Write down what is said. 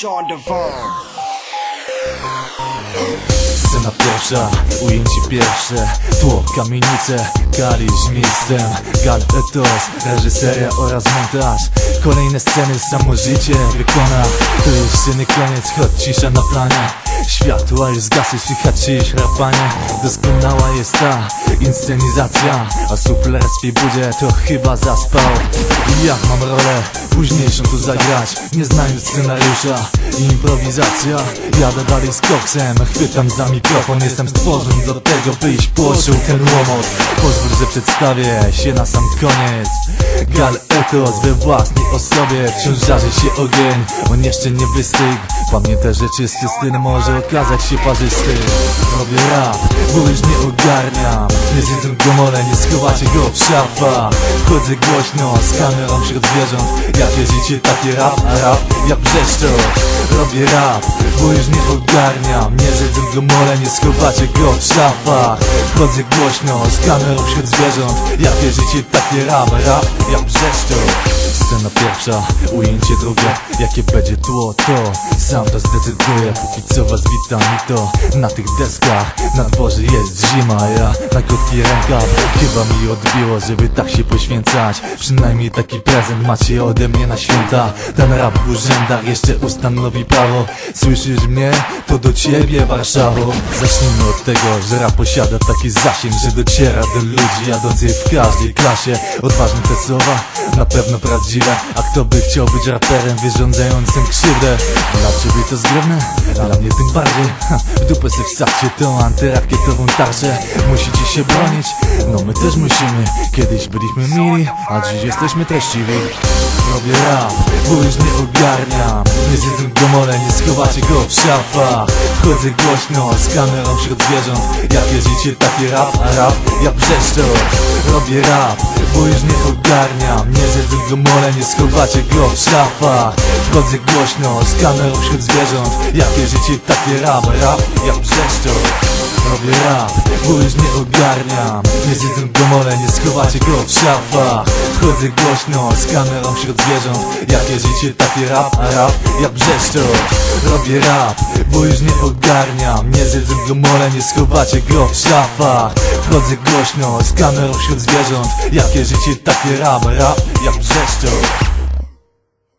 Sean Devon. Scena pierwsza, ujęcie pierwsze. Tło, kamienice, kali z miejscem. Gal etos, reżyseria oraz montaż. Kolejne sceny samo życie wykona. To jeszcze nie koniec, choć cisza na planie Światła już zgasły, słychać czyjeś rapanie. Doskonała jest ta inscenizacja. A sufler swej budzie to chyba zaspał. I jak mam rolę późniejszą tu zagrać. Nie znając scenariusza Improwizacja. Jadę dalej z koksem Chwytam za mikrofon. Jestem stworzony do tego byś poczuł ten łomot Pozwól, że przedstawię się na sam koniec. Gal etos we własnej osobie. Wciąż żarzy się ogień On jeszcze nie wystygł. Pamiętaj, że czysty styl może okazać się parzysty. Robię rap, bo już nie ogarniam Nie zjedzę gomole, nie schowacie go w szafach Chodzę głośno z kamerą wśród zwierząt. Jakie życie, takie rap, a rap jak brzeszczot Robię rap, bo już nie ogarniam. Nie zjedzę gomole, nie schowacie go w szafach Chodzę głośno z kamerą wśród zwierząt. Jakie życie, takie rap, a rap jak brzeszczot Scena pierwsza, ujęcie drugie. Jakie będzie tło, to sam to zdecyduję. Póki co was witam i to na tych deskach. Na dworze jest zima, ja na krótki rękaw Chyba mi odbiło, żeby tak się poświęcać. Przynajmniej taki prezent macie ode mnie na święta. Ten rap w urzędach jeszcze ustanowi prawo. Słyszysz mnie? To do ciebie Warszawo. Zacznijmy od tego, że rap posiada taki zasięg Że dociera do ludzi jadących w każdej klasie. Odważne te słowa, na pewno prawdziwe A kto by chciał być raperem wyrządzającym krzywdę? Dla ciebie to zgromne, dla mnie tym bardziej. W dupę se wsadźcie tą antyrakietową tarczę. Musicie się bronić, no my też musimy. Kiedyś byliśmy mili, a dziś jesteśmy treściwi. Robię rap, bo już nie ogarniam. Nie zjedzę gomole, nie schowacie go w szafach Chodzę głośno z kamerą wśród zwierząt. Jakie życie, takie rap, a rap jak brzeszczot Robię rap, bo już nie ogarniam Nie zjedzę gomole, nie schowacie go w szafach Chodzę głośno z kamerą wśród zwierząt. Jakie życie, takie rap, rap jak brzeszczot Robię rap, bo już nie ogarniam. Nie zjedzę gomole, nie schowacie go w szafach. Chodzę głośno z kamerą wśród zwierząt. Jakie życie, takie rap, a rap jak brzeszczot. Robię rap, bo już nie ogarniam. Nie zjedzę gomole, nie schowacie go w szafach. Chodzę głośno z kamerą wśród zwierząt. Jakie życie, takie rap, a rap jak brzeszczot